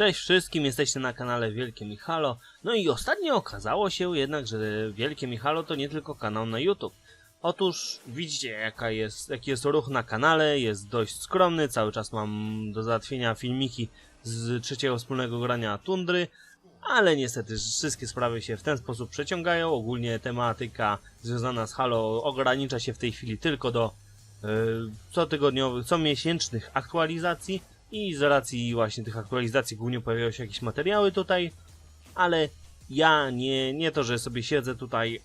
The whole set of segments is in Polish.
Cześć wszystkim, jesteście na kanale Wielkie Michalo. No i ostatnio okazało się jednak, że Wielkie Michalo to nie tylko kanał na YouTube. Otóż widzicie jaka jest, jaki jest ruch na kanale, jest dość skromny, cały czas mam do załatwienia filmiki z trzeciego wspólnego grania Tundry, ale niestety wszystkie sprawy się w ten sposób przeciągają. Ogólnie tematyka związana z Halo ogranicza się w tej chwili tylko do yy, cotygodniowych, comiesięcznych aktualizacji i z racji właśnie tych aktualizacji głównie pojawiają się jakieś materiały tutaj, ale ja nie, nie to, że sobie siedzę tutaj yy,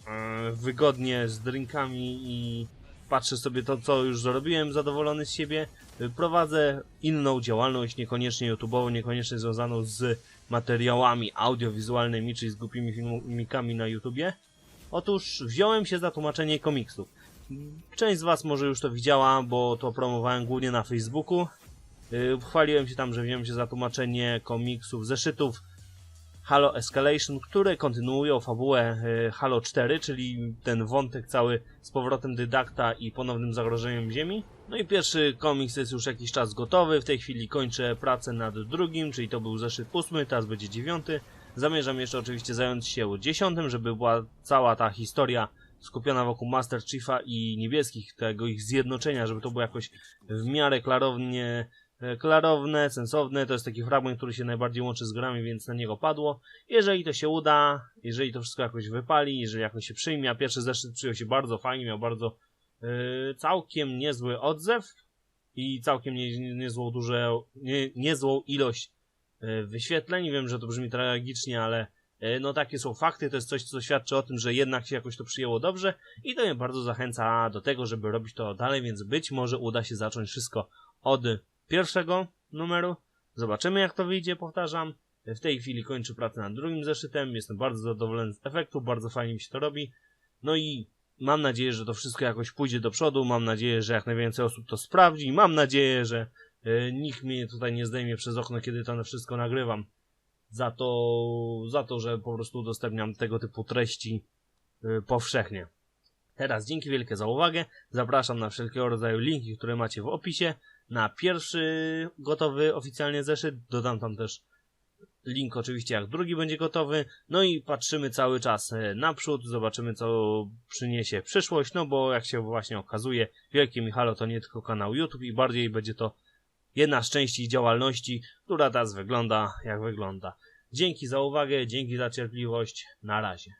wygodnie z drinkami i patrzę sobie to, co już zrobiłem, zadowolony z siebie. Prowadzę inną działalność, niekoniecznie YouTube'ową, niekoniecznie związaną z materiałami audiowizualnymi, czyli z głupimi filmikami na YouTubie. Otóż wziąłem się za tłumaczenie komiksów. Część z Was może już to widziała, bo to promowałem głównie na Facebooku. Yy, Chwaliłem się tam, że wziąłem się za tłumaczenie komiksów, zeszytów Halo Escalation, które kontynuują fabułę yy, Halo 4, czyli ten wątek cały z powrotem dydakta i ponownym zagrożeniem Ziemi. No i pierwszy komiks jest już jakiś czas gotowy, w tej chwili kończę pracę nad drugim, czyli to był zeszyt ósmy, teraz będzie dziewiąty. Zamierzam jeszcze oczywiście zająć się dziesiątym, żeby była cała ta historia skupiona wokół Master Chiefa i niebieskich, tego ich zjednoczenia, żeby to było jakoś w miarę klarownie, klarowne, sensowne. To jest taki fragment, który się najbardziej łączy z grami, więc na niego padło. Jeżeli to się uda, jeżeli to wszystko jakoś wypali, jeżeli jakoś się przyjmie, a pierwszy zeszyt przyjął się bardzo fajnie, miał bardzo e, całkiem niezły odzew i całkiem nie, niezłą, duże, nie, niezłą ilość e, wyświetleń. Wiem, że to brzmi tragicznie, ale E, No takie są fakty, to jest coś, co świadczy o tym, że jednak się jakoś to przyjęło dobrze i to mnie bardzo zachęca do tego, żeby robić to dalej, więc być może uda się zacząć wszystko od pierwszego numeru. Zobaczymy jak to wyjdzie, powtarzam. W tej chwili kończę pracę nad drugim zeszytem, jestem bardzo zadowolony z efektu, bardzo fajnie mi się to robi. No i mam nadzieję, że to wszystko jakoś pójdzie do przodu, mam nadzieję, że jak najwięcej osób to sprawdzi, mam nadzieję, że e, nikt mnie tutaj nie zdejmie przez okno, kiedy to wszystko nagrywam za to, za to, że po prostu udostępniam tego typu treści y, powszechnie. Teraz dzięki wielkie za uwagę. Zapraszam na wszelkiego rodzaju linki, które macie w opisie. Na pierwszy gotowy oficjalnie zeszyt. Dodam tam też link oczywiście jak drugi będzie gotowy. No i patrzymy cały czas y, naprzód. Zobaczymy co przyniesie przyszłość. No bo jak się właśnie okazuje, Wielkie Michalo to nie tylko kanał YouTube i bardziej będzie to jedna z części działalności, która teraz wygląda jak wygląda. Dzięki za uwagę, dzięki za cierpliwość. Na razie.